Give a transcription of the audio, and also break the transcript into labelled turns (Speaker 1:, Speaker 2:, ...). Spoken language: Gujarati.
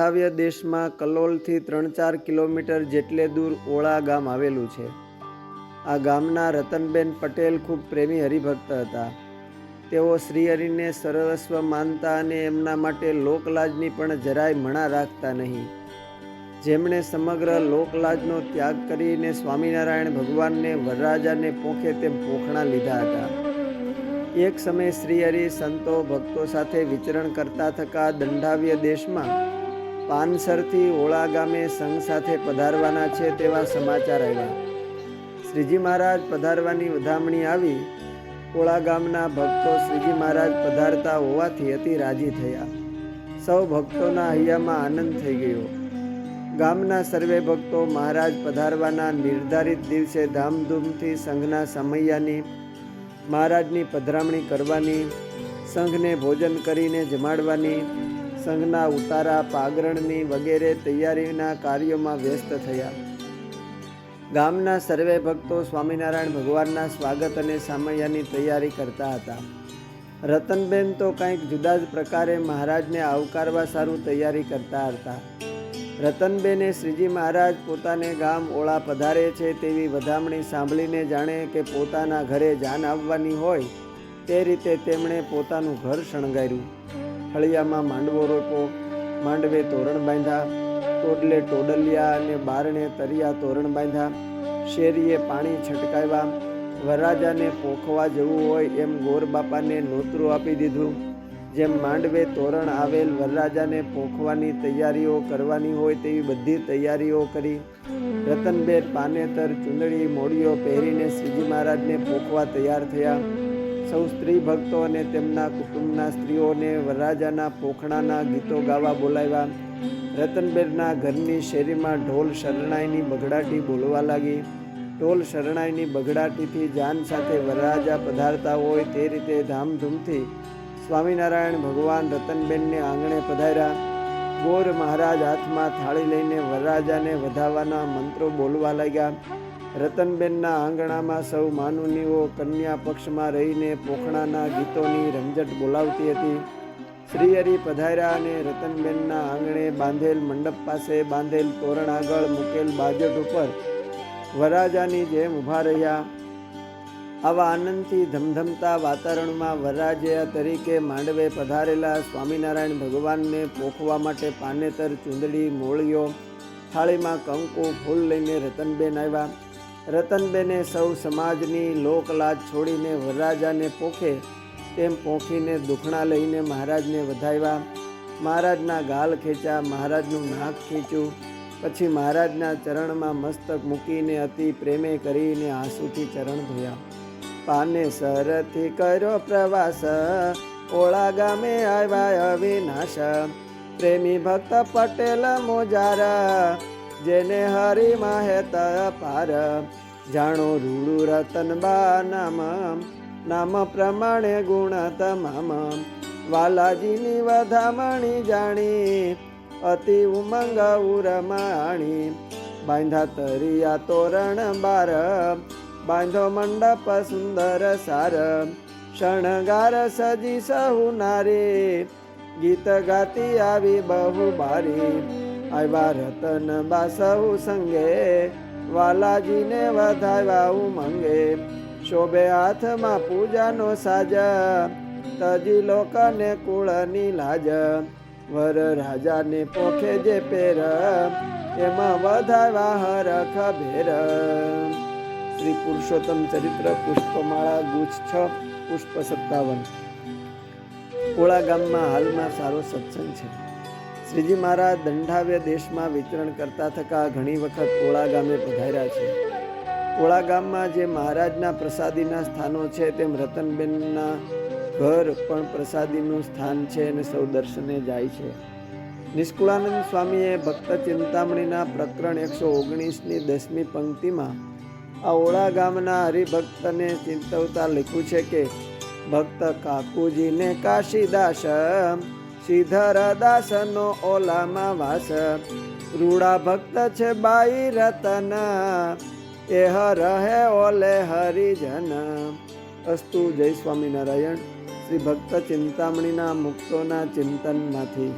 Speaker 1: દંઢાવ્ય દેશમાં કલોલથી ત્રણ ચાર કિલોમીટર જેટલે દૂર ઓળા ગામ આવેલું છે. આ ગામના રતનબેન પટેલ ખૂબ પ્રેમી હરિભક્ત હતા. તેઓ શ્રીહરિને સર્વસ્વ માનતા અને એમના માટે લોકલાજની પણ જરાય મણા રાખતા નહીં. જેમણે સમગ્ર લોકલાજનો ત્યાગ કરીને સ્વામિનારાયણ ભગવાનને વરરાજાને પોખે તેમ પોખણા લીધા હતા. એક સમયે શ્રીહરિ સંતો ભક્તો સાથે વિચરણ કરતા થકા દંડાવ્ય દેશમાં પાનસરથી ઓળા ગામે સંઘ સાથે પધારવાના છે તેવા સમાચાર આવ્યા. શ્રીજી મહારાજ પધારવાની વધામણી આવી, ઓળા ગામના ભક્તો શ્રીજી મહારાજ પધારતા હોવાથી અતિ રાજી થયા. સૌ ભક્તોના હૈયામાં આનંદ થઈ ગયો. ગામના સર્વે ભક્તો મહારાજ પધારવાના નિર્ધારિત દિવસે ધામધૂમથી સંઘના સમૈયાની, મહારાજની પધરામણી કરવાની, સંઘને ભોજન કરીને જમાડવાની સંઘના ઉતારા પાગરણની વગેરે તૈયારીના કાર્યોમાં વ્યસ્ત થયા. ગામના સર્વે ભક્તો સ્વામિનારાયણ ભગવાનના સ્વાગત અને સામૈયાની તૈયારી કરતા હતા. રતનબેન તો કંઈક જુદા જ પ્રકારે મહારાજને આવકારવા સારું તૈયારી કરતા હતા. રતનબેને શ્રીજી મહારાજ પોતાને ગામ ઓળા પધારે છે તેવી વધામણી સાંભળીને જાણે કે પોતાના ઘરે જાન આવવાની હોય તે રીતે તેમણે પોતાનું ઘર શણગાર્યું. ફળિયામાં માંડવો રોપો માંડવે તોરણ બાંધ્યા ટોડલે ટોડલિયા અને બારણે તરિયા તોરણ બાંધ્યા. શેરીએ પાણી છટકાવ્યા. વરરાજાને પોખવા જવું હોય એમ ગોર બાપાને નોતરું આપી દીધું. જેમ માંડવે તોરણ આવેલ, વરરાજાને પોખવાની તૈયારીઓ કરવાની હોય તેવી બધી તૈયારીઓ કરી. રતનબેન પાનેતર ચુંદડી મોડીઓ પહેરીને શ્રીજી મહારાજને પોખવા તૈયાર થયા. સૌ સ્ત્રી ભક્તો અને તેમના કુટુંબના સ્ત્રીઓને વરરાજાના પોખણાના ગીતો ગાવા બોલાવ્યા. રતનબેનના ઘરની શેરીમાં ઢોલ શરણાઈની બગડાટી બોલવા લાગી. ઢોલ શરણાઈની બગડાટીથી જાન સાથે વરરાજા પધારતા હોય તે રીતે ધામધૂમથી સ્વામિનારાયણ ભગવાન રતનબેનને આંગણે પધાર્યા. ગોર મહારાજ હાથમાં થાળી લઈને વરરાજાને વધાવવાના મંત્રો બોલવા લાગ્યા. રતનબેનના આંગણામાં સૌ માનુનીઓ કન્યા પક્ષમાં રહીને પોખણાના ગીતોની રમઝટ બોલાવતી હતી. શ્રીહરિ પધાર્યા અને રતનબેનના આંગણે બાંધેલ મંડપ પાસે બાંધેલ તોરણ આગળ મૂકેલ બાજટ ઉપર વરરાજાની જેમ ઊભા રહ્યા. આવા આનંદથી ધમધમતા વાતાવરણમાં વરરાજયા તરીકે માંડવે પધારેલા સ્વામિનારાયણ ભગવાનને પોખવા માટે પાનેતર ચૂંદડી મોળીઓ થાળીમાં કંકુ, ફૂલ લઈને રતનબેન આવ્યા. રતનબેને સૌ સમાજની લોકલાજ છોડીને વરરાજાને પોખે તેમ પોખીને દુખણા લઈને મહારાજને વધાવ્યા મહારાજના ગાલ ખેંચ્યા, મહારાજનું નાક ખેંચ્યું, પછી મહારાજના ચરણમાં મસ્તક મૂકીને અતિ પ્રેમે કરીને આંસુથી ચરણ ધોયા. પાને સરથી કર્યો પ્રવાસ, ઓળા ગામે આવ્યા અવિનાશ, પ્રેમી ભક્ત પટેલ મોજાર જેને હરિ માહેત પાર જાણો રૂડુ રતનબા નામ નામ પ્રમાણે ગુણ તમામ. વાલાજીની વધામણી જાણી, અતિ ઉમંગ ઉરમાણી બાંધા તરિયા તોરણ બાર, બાંધો મંડપ સુંદર સાર. શણગાર સજી સહુ નારી, ગીત ગાતી આવી બહુ બારી. આવ્યા રતન બા સહુ સંગે, વાલાજીને વધાવ્યા ઉમંગે શોભે હાથમાં પૂજાનો સાજ, તજી લોકને કુળની લાજ. વર રાજાને પોખે જે પેર, એમાં વધાવ્યા હરખ ભેર. શ્રી પુરુષોત્તમ ચરિત્ર પુષ્પમાળા ગુચ્છ છ, પુષ્પ સત્તાવન. કોળા ગામમાં હાલમાં સારો સત્સંગ છે. શ્રીજી મહારાજ દંડાવ્ય દેશમાં વિતરણ કરતા થકા ઘણી વખત ઓળા ગામે પધાર્યા છે. ઓળા ગામમાં જે મહારાજના પ્રસાદીના સ્થાનો છે તેમ રતનબેનના ઘર પણ પ્રસાદીનું સ્થાન છે અને સૌ દર્શને જાય છે. નિષ્કુળાનંદ સ્વામીએ ભક્ત ચિંતામણીના પ્રકરણ એકસો ઓગણીસની દસમી પંક્તિમાં આ ઓળા ગામના હરિભક્તને ચિંતવતા લખ્યું છે કે, ભક્ત કાકુજીને કાશીદાસ શ્રીધર દાસનો ઓલામાં વાસ. રૂડા ભક્ત છે બાઈ રતન. એ હર હે ઓલે હરિજન. અસ્તુ જય સ્વામિનારાયણ. શ્રી ભક્ત ચિંતામણીના મુક્તોના ચિંતનમાંથી.